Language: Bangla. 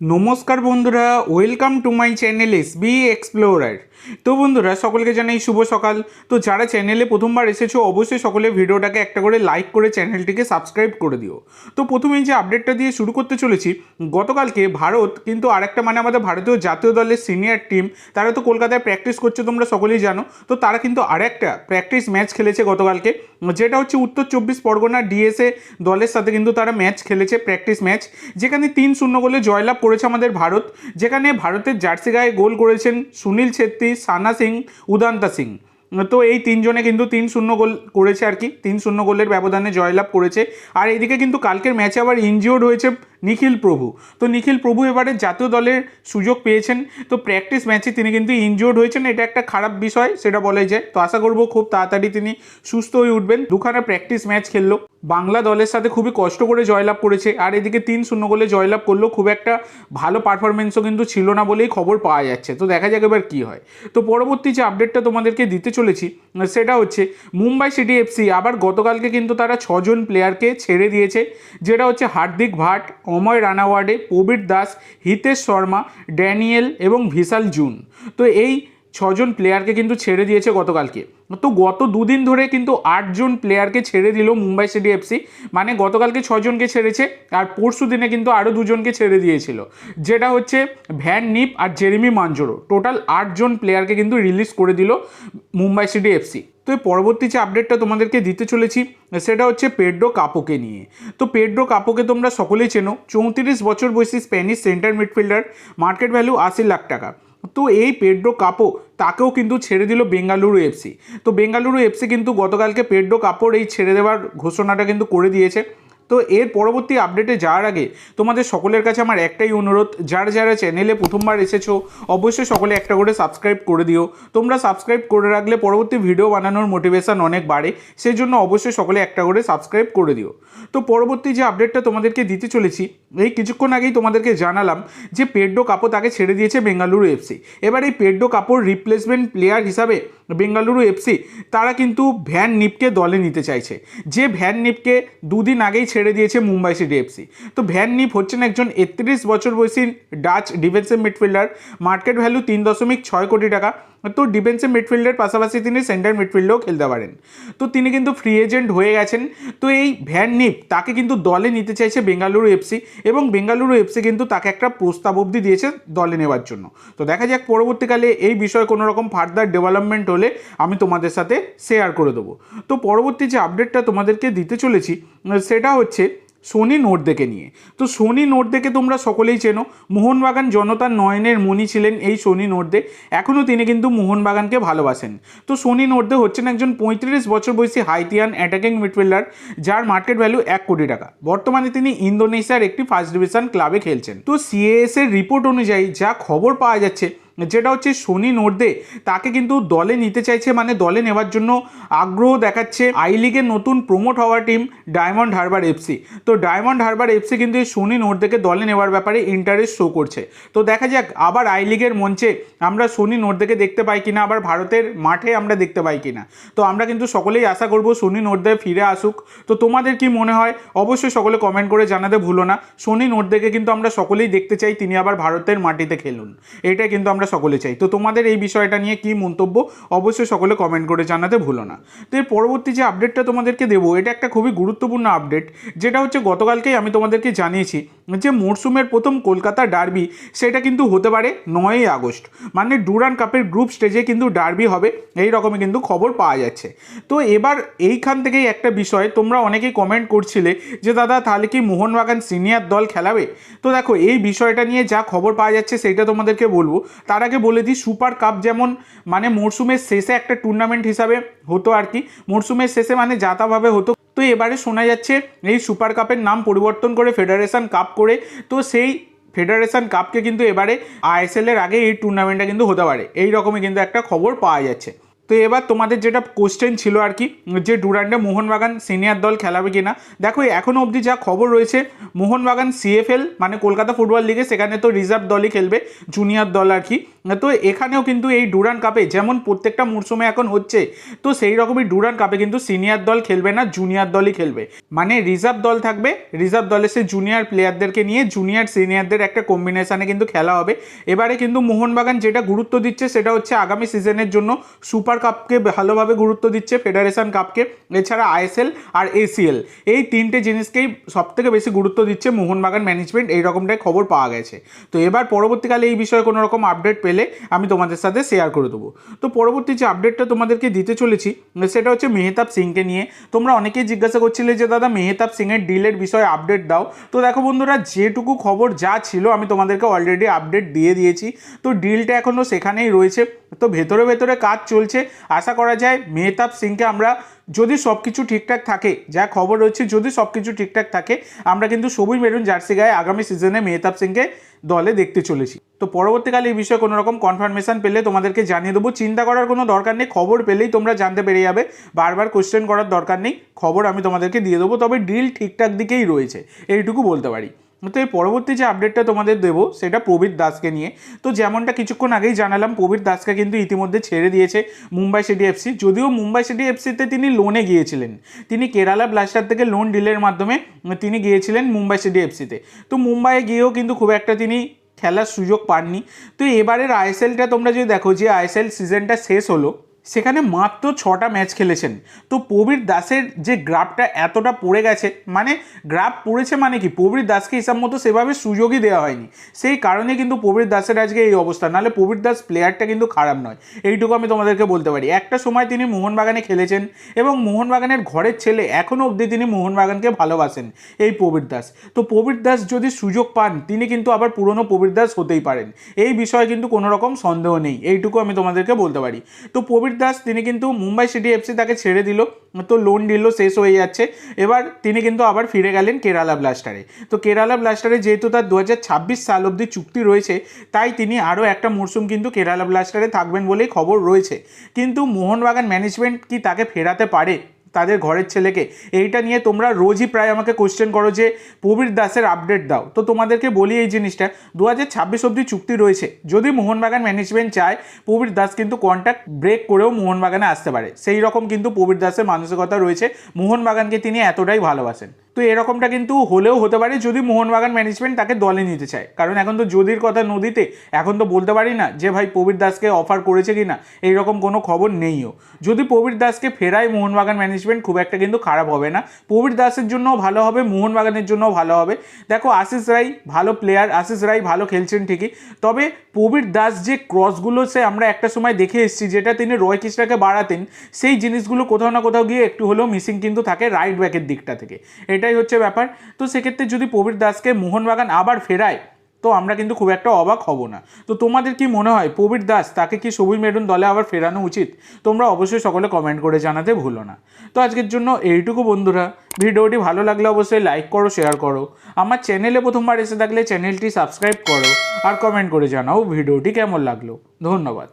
নমস্কার বন্ধুরা, welcome to my channel S B explorer. তো বন্ধুরা, সকলকে জানাই শুভ সকাল। তো যারা চ্যানেলে প্রথমবার এসেছ, অবশ্যই সকলে ভিডিওটাকে একটা করে লাইক করে চ্যানেলটিকে সাবস্ক্রাইব করে দিও। তো প্রথমেই যে আপডেটটা দিয়ে শুরু করতে চলেছি, গতকালকে ভারত কিন্তু আরেকটা মানে আমাদের ভারতীয় জাতীয় দলের সিনিয়র টিম তারা তো কলকাতায় প্র্যাকটিস করছে, তোমরা সকলেই জানো। তো তারা কিন্তু আরেকটা প্র্যাকটিস ম্যাচ খেলেছে গতকালকে, যেটা হচ্ছে উত্তর চব্বিশ পরগনা ডিএসএ দলের সাথে কিন্তু তারা ম্যাচ খেলেছে প্র্যাকটিস ম্যাচ যেখানে তিন শূন্য গোলে জয়লাভ করেছে আমাদের ভারত, যেখানে ভারতের জার্সি গায়ে গোল করেছেন সুনীল ছেত্রী, সানা সিং, উদান্তা সিং। তো এই তিনজনে কিন্তু তিন শূন্য গোল করেছে আর কি, তিন শূন্য গোলের ব্যবধানে জয়লাভ করেছে। আর এইদিকে কিন্তু কালকের ম্যাচে আবার ইনজিওর্ড হয়েছে নিখিল প্রভু। তো নিখিল প্রভু এবারে জাতীয় দলের সুযোগ পেয়েছেন। তো প্র্যাকটিস ম্যাচে তিনি কিন্তু ইনজিওর্ড হয়েছেন। এটা একটা খারাপ বিষয়, সেটা বলাই যায়। তো আশা করব খুব তাড়াতাড়ি তিনি সুস্থ হয়ে উঠবেন। দুখানা প্র্যাকটিস ম্যাচ খেললো। বাংলা দলের সাথে খুবই কষ্ট করে জয়লাভ করেছে। আর এদিকে তিন শূন্য গোলে জয়লাভ করল। খুব একটা ভালো পারফরমেন্সও কিন্তু ছিল না বলেই খবর পাওয়া যাচ্ছে। তো দেখা যাক এবার কী হয়। তো পরবর্তী যে আপডেটটা তোমাদেরকে দিতে চলেছি। সেটা হচ্ছে মুম্বাই সিটি এফসি আবার গতকালকে কিন্তু তারা ছজন প্লেয়ারকে ছেড়ে দিয়েছে, যেটা হচ্ছে হার্দিক ভাট, অময় রানাওয়াডে, প্রবীর দাস, হিতেশ শর্মা, ড্যানিয়েল এবং ভিশাল জুন। তো এই ছজন প্লেয়ারকে কিন্তু ছেড়ে দিয়েছে গতকালকে। তো গত দুদিন ধরে কিন্তু আটজন প্লেয়ারকে ছেড়ে দিল মুম্বাই সিটি এফসি। মানে গতকালকে ছজনকে ছেড়েছে আর পরশু দিনে কিন্তু আরও দুজনকে ছেড়ে দিয়েছিল। যেটা হচ্ছে ভ্যান নিপ আর জেরেমি মাঞ্জোরো। টোটাল আটজন প্লেয়ারকে কিন্তু রিলিজ করে দিল মুম্বাই সিটি এফসি। তো এই পরবর্তী যে আপডেটটা তোমাদেরকে দিতে চলেছি, সেটা হচ্ছে পেড্রো কাপোকে নিয়ে। তো পেড্রো কাপোকে তোমরা সকলেই চেনো। চৌত্রিশ বছর বয়সী Spanish centre midfielder market value আশি লাখ টাকা। তো এই পেড্রো কাপো তাকেও কিন্তু ছেড়ে দিল বেঙ্গালুরু এফসি তো বেঙ্গালুরু এফসি কিন্তু গতকালকে পেড্রো কাপড় এই ছেড়ে দেওয়ার ঘোষণাটা কিন্তু করে দিয়েছে। তো এর পরবর্তী আপডেটে যাওয়ার আগে তোমাদের সকলের কাছে আমার একটাই অনুরোধ, যারা যারা চ্যানেলে প্রথমবার এসেছ, অবশ্যই সকলে একটা করে সাবস্ক্রাইব করে দিও। তোমরা সাবস্ক্রাইব করে রাখলে পরবর্তী ভিডিও বানানোর মোটিভেশন অনেক বাড়ে সেই জন্য অবশ্যই সকলে একটা করে সাবস্ক্রাইব করে দিও। তো পরবর্তী যে আপডেটটা তোমাদেরকে দিতে চলেছি, এই কিছুক্ষণ আগেই তোমাদেরকে জানালাম যে পেড্রো কাপো তাকে ছেড়ে দিয়েছে বেঙ্গালুরু এফসি এবার এই পেড্রো কাপড় রিপ্লেসমেন্ট প্লেয়ার হিসাবে বেঙ্গালুরু এফসি তারা কিন্তু ভ্যান নিপকে দলে নিতে চাইছে। যে ভ্যান নিপকে দুদিন আগেই ছেড়ে দিয়েছে মুম্বাই সিটি এফসি তো ভ্যান নিপ হচ্ছেন একজন একত্রিশ বছর বয়সী Dutch defensive midfielder market value তিন দশমিক ছয় কোটি টাকা। তো ডিফেন্সিভ মিডফিল্ডের পাশাপাশি তিনি সেন্টার মিডফিল্ডেও খেলতে পারেন। তো তিনি কিন্তু ফ্রি এজেন্ট হয়ে গেছেন। তো এই ভ্যান নিপ তাকে কিন্তু দলে নিতে চাইছে বেঙ্গালুরু এফসি এবং বেঙ্গালুরু এফসি কিন্তু তাকে একটা প্রস্তাব অবধি দিয়েছে দলে নেওয়ার জন্য। তো দেখা যাক পরবর্তীকালে এই বিষয়ে কোনো রকম ফার্দার ডেভেলপমেন্ট হলে আমি তোমাদের সাথে শেয়ার করে দেবো। তো পরবর্তী যে আপডেটটা তোমাদেরকে দিতে চলেছি, সেটা হচ্ছে সোনি নোট দেখে নিয়ে। তো সোনি নোট দেখে তোমরা সকলেই চেনো। মোহনবাগান জনতার নয়নের মণি ছিলেন এই সোনি নোটদে। এখনও তিনি কিন্তু মোহনবাগানকে ভালোবাসেন। তো সোনি নোটদে হচ্ছেন একজন পঁয়ত্রিশ বছর বয়সী হাইতিয়ান অ্যাটাকিং মিডফিল্ডার যার মার্কেট ভ্যালু এক কোটি টাকা। বর্তমানে তিনি ইন্দোনেশিয়ার একটি ফার্স্ট ডিভিশন ক্লাবে খেলছেন। তো সিএএস এর রিপোর্ট অনুযায়ী যা খবর পাওয়া যাচ্ছে যেটা হচ্ছে সোনি নোর্দে, তাকে কিন্তু দলে নিতে চাইছে মানে দলে নেওয়ার জন্য আগ্রহ দেখাচ্ছে আই লিগের নতুন প্রমোট হওয়া টিম ডায়মন্ড হারবার এফসি তো ডায়মন্ড হারবার এফসি কিন্তু এই সোনি নোর্দেকে দলে নেওয়ার ব্যাপারে ইন্টারেস্ট শো করছে। তো দেখা যাক, আবার আই লিগের মঞ্চে আমরা সোনি নোর্দেকে দেখতে পাই কিনা, আবার ভারতের মাঠে আমরা দেখতে পাই কিনা। তো আমরা কিন্তু সকলেই আশা করব সোনি নোর্দে ফিরে আসুক। তো তোমাদের কি মনে হয়? অবশ্যই সকলে কমেন্ট করে জানাতে ভুলো না। সোনি নোর্দেকে কিন্তু আমরা সকলেই দেখতে চাই, তিনি আবার ভারতের মাটিতে খেলুন। এটাই কিন্তু আমরা সকলে চাই। তো তোমাদের এই বিষয়টা নিয়ে কি মন্তব্য অবশ্যই সকলে কমেন্ট করে জানাতে ভুলো না। তো এর পরবর্তী যে আপডেটটা তোমাদেরকে দেবো, এটা একটা খুবই গুরুত্বপূর্ণ আপডেট যেটা হচ্ছে গতকালকেই আমি তোমাদেরকে জানিয়েছি যে মরশুমের প্রথম কলকাতা ডার্বি সেটা কিন্তু হতে পারে নয়ই আগস্ট। মানে ডুরান কাপের গ্রুপ স্টেজে কিন্তু ডার্বি হবে, এই রকমই কিন্তু খবর পাওয়া যাচ্ছে। তো এবার এইখান থেকেই একটা বিষয়, তোমরা অনেকেই কমেন্ট করছিলে যে, দাদা, তাহলে কি মোহনবাগান সিনিয়র দল খেলাবে? তো দেখো, এই বিষয়টা নিয়ে যা খবর পাওয়া যাচ্ছে, সেইটা তোমাদেরকে বলব। তার আগে বলে দিই, সুপার কাপ যেমন মানে মরশুমের শেষে একটা টুর্নামেন্ট হিসাবে হতো আর কি। মরশুমের শেষে মানে যাতাভাবে হতো। তো এবারে শোনা যাচ্ছে এই সুপার কাপের নাম পরিবর্তন করে ফেডারেশন কাপ করে। তো সেই ফেডারেশন কাপকে কিন্তু এবারে আইএসএলের আগে এই টুর্নামেন্টটা কিন্তু হতে পারে। এই রকমই কিন্তু একটা খবর পাওয়া যাচ্ছে। তো এবার তোমাদের যেটা কোশ্চেন ছিল আর কি, যে ডুরান্ডে মোহনবাগান সিনিয়র দল খেলাবে কিনা, দেখো এখনও অবধি যা খবর রয়েছে, মোহনবাগান সিএফএল মানে কলকাতা ফুটবল লিগে সেখানে তো রিজার্ভ দলই খেলবে জুনিয়র দল আর কি। তো এখানেও কিন্তু এই ডুরান কাপে যেমন প্রত্যেকটা মরশুমে এখন হচ্ছে, তো সেই রকমই ডুরান কাপে কিন্তু সিনিয়র দল খেলবে না জুনিয়র দলই খেলবে। মানে রিজার্ভ দল থাকবে রিজার্ভ দলে সে জুনিয়র প্লেয়ারদেরকে নিয়ে জুনিয়র সিনিয়রদের একটা কম্বিনেশানে কিন্তু খেলা হবে। এবারে কিন্তু মোহনবাগান যেটা গুরুত্ব দিচ্ছে সেটা হচ্ছে আগামী সিজনের জন্য সুপার কাপকে ভালোভাবে গুরুত্ব দিচ্ছে ফেডারেশন কাপকে, এছাড়া আইএসএল আর এসিএল। এই তিনটে জিনিসকেই সবথেকে বেশি গুরুত্ব দিচ্ছে মোহনবাগান ম্যানেজমেন্ট এই রকমটাই খবর পাওয়া গেছে। তো এবার পরবর্তীকালে এই বিষয়ে কোনো রকম আপডেট পেলে আমি তোমাদের সাথে শেয়ার করে দেবো। তো পরবর্তী যে আপডেটটা তোমাদেরকে দিতে চলেছি, সেটা হচ্ছে মেহতাব সিংকে নিয়ে। তোমরা অনেকেই জিজ্ঞাসা করছিলে যে, দাদা, মেহতাব সিংয়ের ডিলের বিষয়ে আপডেট দাও। তো দেখো বন্ধুরা, যেটুকু খবর যা ছিল আমি তোমাদেরকে অলরেডি আপডেট দিয়ে দিয়েছি। তো ডিলটা এখনও সেখানেই রয়েছে। তো ভেতরে ভেতরে কাজ চলছে। আশা করা যায় মেহতাব সিংকে আমরা যদি সব কিছু ঠিকঠাক থাকে, যা খবর রয়েছে যদি সব কিছু ঠিকঠাক থাকে, আমরা কিন্তু সবুজ মেরুন জার্সি গায়ে আগামী সিজনে মেহতাব সিংকে দলে দেখতে চলেছি। তো পরবর্তীকালে এই বিষয়ে কোনো রকম কনফার্মেশন পেলে তোমাদেরকে জানিয়ে দেবো। চিন্তা করার কোনো দরকার নেই, খবর পেলেই তোমরা জানতে পেরে যাবে। বারবার কোশ্চেন করার দরকার নেই, খবর আমি তোমাদেরকে দিয়ে দেবো, তবে ডিল ঠিকঠাক দিকেই রয়েছে, এইটুকু বলতে পারি। তো এই পরবর্তী যে আপডেটটা তোমাদের দেবো, সেটা প্রবীর দাসকে নিয়ে। তো যেমনটা কিছুক্ষণ আগেই জানালাম, প্রবীর দাসকে কিন্তু ইতিমধ্যে ছেড়ে দিয়েছে মুম্বাই সিটি এফসি। যদিও মুম্বাই সিটি এফসিতে তিনি লোনে গিয়েছিলেন। তিনি কেরালা ব্লাস্টার থেকে লোন ডিলের মাধ্যমে তিনি গিয়েছিলেন মুম্বাই সিটি এফসিতে। তো মুম্বাইয়ে গিয়েও কিন্তু খুব একটা তিনি খেলার সুযোগ পাননি। তো এবারের আইএসএলটা তোমরা যদি দেখো, যে আইএসএল সিজনটা শেষ হলো সেখানে মাত্র ছটা ম্যাচ খেলেছেন। তো প্রবীর দাসের যে গ্রাফটা এতটা পড়ে গেছে মানে গ্রাফ পড়েছে মানে কি? প্রবীর দাসকে হিসাব মতো সেভাবে সুযোগই দেওয়া হয়নি। সেই কারণে কিন্তু প্রবীর দাসের আজকে এই অবস্থা। নাহলে প্রবীর দাস প্লেয়ারটা কিন্তু খারাপ নয়। এইটুকু আমি তোমাদেরকে বলতে পারি। একটা সময় তিনি মোহনবাগানে খেলেছেন এবং মোহনবাগানের ঘরের ছেলে এখনও অবধি তিনি মোহনবাগানকে ভালোবাসেন এই প্রবীর দাস। তো প্রবীর দাস যদি সুযোগ পান, তিনি কিন্তু আবার পুরনো প্রবীর দাস হতেই পারেন। এই বিষয়ে কিন্তু কোনো রকম সন্দেহ নেই। এইটুকু আমি তোমাদেরকে বলতে পারি। তো প্রবীর দাস, তিনি কিন্তু মুম্বাই সিটি এফসি তাকে ছেড়ে দিল। তো লোন ডিল শেষ হয়ে যাচ্ছে। এবার তিনি কিন্তু আবার ফিরে গেলেন কেরালা ব্লাস্টারে তো কেরালা ব্লাস্টারে যেহেতু তার দু হাজার ছাব্বিশ সাল অবধি চুক্তি রয়েছে, তাই তিনি আরও একটা মরশুম কিন্তু কেরালা ব্লাস্টারে থাকবেন বলেই খবর রয়েছে। কিন্তু মোহনবাগান ম্যানেজমেন্ট কি তাকে ফেরাতে পারে? তাদের ঘরের ছেলেকে। এইটা নিয়ে তোমরা রোজই প্রায় আমাকে কোশ্চেন করো যে, প্রবীর দাসের আপডেট দাও। তো তোমাদেরকে বলি এই জিনিসটা, দু হাজার ছাব্বিশ অব্দি চুক্তি রয়েছে। যদি মোহনবাগান ম্যানেজমেন্ট চায়, প্রবীর দাস কিন্তু কন্ট্যাক্ট ব্রেক করেও মোহনবাগানে আসতে পারে। সেই রকম কিন্তু প্রবীর দাসের মানসিকতা রয়েছে। মোহনবাগানকে তিনি এতটাই ভালোবাসেন। তো এরকমটা কিন্তু হলেও হতে পারে যদি মোহনবাগান ম্যানেজমেন্ট তাকে দলে নিতে চায়। কারণ এখন তো যদির কথা নদীতে, এখন তো বলতে পারি না যে ভাই প্রবীর দাসকে অফার করেছে কি না এইরকম কোনো খবর নেইও। যদি প্রবীর দাসকে ফেরায় মোহনবাগান ম্যানেজমেন্ট খুব একটা কিন্তু খারাপ হবে না। প্রবীর দাসের জন্যও ভালো হবে, মোহনবাগানের জন্যও ভালো হবে। দেখো আশিস রাই ভালো প্লেয়ার আশিস রাই ভালো খেলছেন ঠিকই। তবে প্রবীর দাস যে ক্রসগুলো সে আমরা একটা সময় দেখে এসেছি, যেটা তিনি রয় কৃষ্ণাকে বাড়াতেন, সেই জিনিসগুলো কোথাও না কোথাও গিয়ে একটু হলেও মিসিং কিন্তু থাকে রাইট ব্যাকের দিকটা থেকে। এটাই হচ্ছে ব্যাপার। তো সেক্ষেত্রে যদি প্রবীর দাসকে মোহনবাগান আবার ফেরায়, তো আমরা কিন্তু খুব একটা অবাক হব না। তো তোমাদের কি মনে হয়, প্রবীর দাস তাকে কি সবুজ মেরুন দলে আবার ফেরানো উচিত? তোমরা অবশ্যই সকলে কমেন্ট করে জানাতে ভুলো না। তো আজকের জন্য এইটুকু বন্ধুরা। ভিডিওটি ভালো লাগলে অবশ্যই লাইক করো শেয়ার করো। আমার চ্যানেলে প্রথমবার এসে থাকলে চ্যানেলটি সাবস্ক্রাইব করো আর কমেন্ট করে জানাও ভিডিওটি কেমন লাগল। ধন্যবাদ।